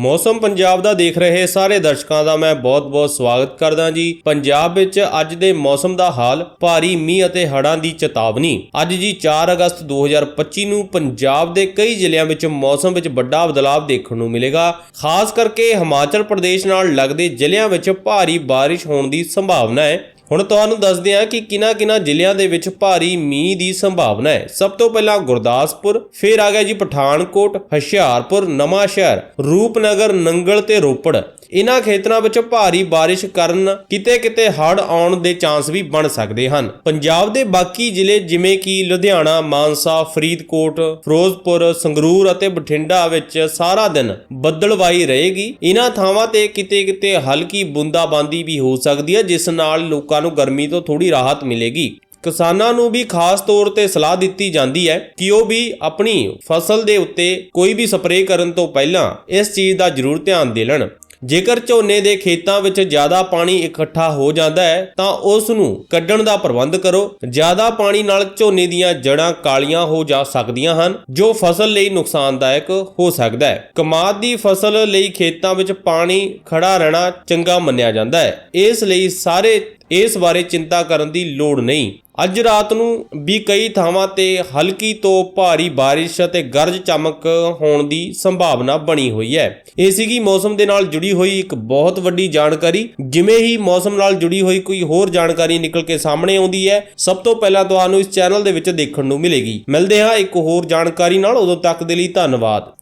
ਮੌਸਮ ਪੰਜਾਬ ਦਾ ਦੇਖ ਰਹੇ ਸਾਰੇ ਦਰਸ਼ਕਾਂ ਦਾ ਮੈਂ ਬਹੁਤ-ਬਹੁਤ ਸਵਾਗਤ ਕਰਦਾ ਜੀ। ਪੰਜਾਬ ਵਿੱਚ ਅੱਜ ਦੇ ਮੌਸਮ ਦਾ ਹਾਲ ਭਾਰੀ ਮੀਂਹ ਅਤੇ ਹੜ੍ਹਾਂ ਦੀ ਚੇਤਾਵਨੀ। ਅੱਜ ਜੀ 4 ਅਗਸਤ 2025 ਨੂੰ ਪੰਜਾਬ ਦੇ ਕਈ ਜ਼ਿਲ੍ਹਿਆਂ ਵਿੱਚ ਮੌਸਮ ਵਿੱਚ ਵੱਡਾ ਬਦਲਾਅ ਦੇਖਣ ਨੂੰ ਮਿਲੇਗਾ। ਖਾਸ ਕਰਕੇ ਹਿਮਾਚਲ ਪ੍ਰਦੇਸ਼ ਨਾਲ ਲੱਗਦੇ ਜ਼ਿਲ੍ਹਿਆਂ ਵਿੱਚ ਭਾਰੀ ਬਾਰਿਸ਼ ਹੋਣ ਦੀ ਸੰਭਾਵਨਾ ਹੈ। ਹੁਣ ਤੁਹਾਨੂੰ ਦੱਸਦੇ ਹਾਂ ਕਿ ਕਿਨਾ-ਕਿਨਾ ਜ਼ਿਲ੍ਹਿਆਂ ਦੇ ਵਿੱਚ ਭਾਰੀ ਮੀਂਹ ਦੀ ਸੰਭਾਵਨਾ ਹੈ। ਸਭ ਤੋਂ ਪਹਿਲਾਂ ਗੁਰਦਾਸਪੁਰ, ਫਿਰ ਆ ਗਿਆ ਜੀ ਪਠਾਨਕੋਟ, ਹੁਸ਼ਿਆਰਪੁਰ ਨਵਾਂ ਸ਼ਹਿਰ ਰੂਪਨਗਰ, ਨੰਗਲ ਤੇ ਰੋਪੜ। ਇਹਨਾਂ ਖੇਤਰਾਂ ਵਿੱਚ ਭਾਰੀ ਬਾਰਿਸ਼ ਕਾਰਨ ਕਿਤੇ-ਕਿਤੇ ਹੜ੍ਹ ਆਉਣ ਦੇ ਚਾਂਸ ਵੀ ਬਣ ਸਕਦੇ ਹਨ। ਪੰਜਾਬ ਦੇ ਬਾਕੀ ਜ਼ਿਲ੍ਹੇ ਜਿਵੇਂ ਕਿ ਲੁਧਿਆਣਾ, ਮਾਨਸਾ, ਫਰੀਦਕੋਟ, ਫਿਰੋਜ਼ਪੁਰ, ਸੰਗਰੂਰ ਅਤੇ ਬਠਿੰਡਾ ਵਿੱਚ ਸਾਰਾ ਦਿਨ ਬੱਦਲਵਾਈ ਰਹੇਗੀ। ਇਹਨਾਂ ਥਾਵਾਂ ਤੇ ਕਿਤੇ-ਕਿਤੇ ਹਲਕੀ ਬੂੰਦਾਬਾਂਦੀ ਵੀ ਹੋ ਸਕਦੀ ਹੈ, ਜਿਸ ਨਾਲ ਲੋਕਾਂ ਨੂੰ ਗਰਮੀ ਤੋਂ ਥੋੜੀ ਰਾਹਤ ਮਿਲੇਗੀ। ਕਿਸਾਨਾਂ ਨੂੰ ਵੀ ਖਾਸ ਤੌਰ ਤੇ ਸਲਾਹ ਦਿੱਤੀ ਜਾਂਦੀ ਹੈ ਕਿ ਉਹ ਵੀ ਆਪਣੀ ਫਸਲ ਦੇ ਉੱਤੇ ਕੋਈ ਵੀ ਸਪਰੇਅ ਕਰਨ ਤੋਂ ਪਹਿਲਾਂ ਇਸ ਚੀਜ਼ ਦਾ ਜ਼ਰੂਰ ਧਿਆਨ ਦੇ ਲੈਣ। ਜੇਕਰ ਝੋਨੇ ਦੇ ਖੇਤਾਂ ਵਿੱਚ ਜ਼ਿਆਦਾ ਪਾਣੀ ਇਕੱਠਾ ਹੋ ਜਾਂਦਾ ਹੈ, ਤਾਂ ਉਸ ਨੂੰ ਕੱਢਣ ਦਾ ਪ੍ਰਬੰਧ ਕਰੋ। ਜ਼ਿਆਦਾ ਪਾਣੀ ਨਾਲ ਝੋਨੇ ਦੀਆਂ ਜੜ੍ਹਾਂ ਕਾਲੀਆਂ ਹੋ ਜਾ ਸਕਦੀਆਂ ਹਨ, ਜੋ ਫਸਲ ਲਈ ਨੁਕਸਾਨਦਾਇਕ ਹੋ ਸਕਦਾ ਹੈ। ਕਮਾਦ ਦੀ ਫਸਲ ਲਈ ਖੇਤਾਂ ਵਿੱਚ ਪਾਣੀ ਖੜਾ ਰਹਿਣਾ ਚੰਗਾ ਮੰਨਿਆ ਜਾਂਦਾ ਹੈ। ਇਸ ਲਈ ਸਾਰੇ ਇਸ ਬਾਰੇ ਚਿੰਤਾ ਕਰਨ ਦੀ ਲੋੜ ਨਹੀਂ। ਅੱਜ ਰਾਤ ਨੂੰ ਵੀ ਕਈ ਥਾਵਾਂ ਤੇ ਹਲਕੀ ਤੋਂ ਭਾਰੀ ਬਾਰਿਸ਼ ਅਤੇ ਗਰਜ ਚਮਕ ਹੋਣ ਦੀ ਸੰਭਾਵਨਾ ਬਣੀ ਹੋਈ ਹੈ। ਇਹ ਸੀਗੀ ਮੌਸਮ ਦੇ ਨਾਲ ਜੁੜੀ ਹੋਈ ਇੱਕ ਬਹੁਤ ਵੱਡੀ ਜਾਣਕਾਰੀ। ਜਿਵੇਂ ਹੀ ਮੌਸਮ ਨਾਲ ਜੁੜੀ ਹੋਈ ਕੋਈ ਹੋਰ ਜਾਣਕਾਰੀ ਨਿਕਲ ਕੇ ਸਾਹਮਣੇ ਆਉਂਦੀ ਹੈ, ਸਭ ਤੋਂ ਪਹਿਲਾਂ ਤੁਹਾਨੂੰ ਇਸ ਚੈਨਲ ਦੇ ਵਿੱਚ ਦੇਖਣ ਨੂੰ ਮਿਲੇਗੀ। ਮਿਲਦੇ ਹਾਂ ਇੱਕ ਹੋਰ ਜਾਣਕਾਰੀ ਨਾਲ। ਉਦੋਂ ਤੱਕ ਦੇ ਲਈ ਧੰਨਵਾਦ।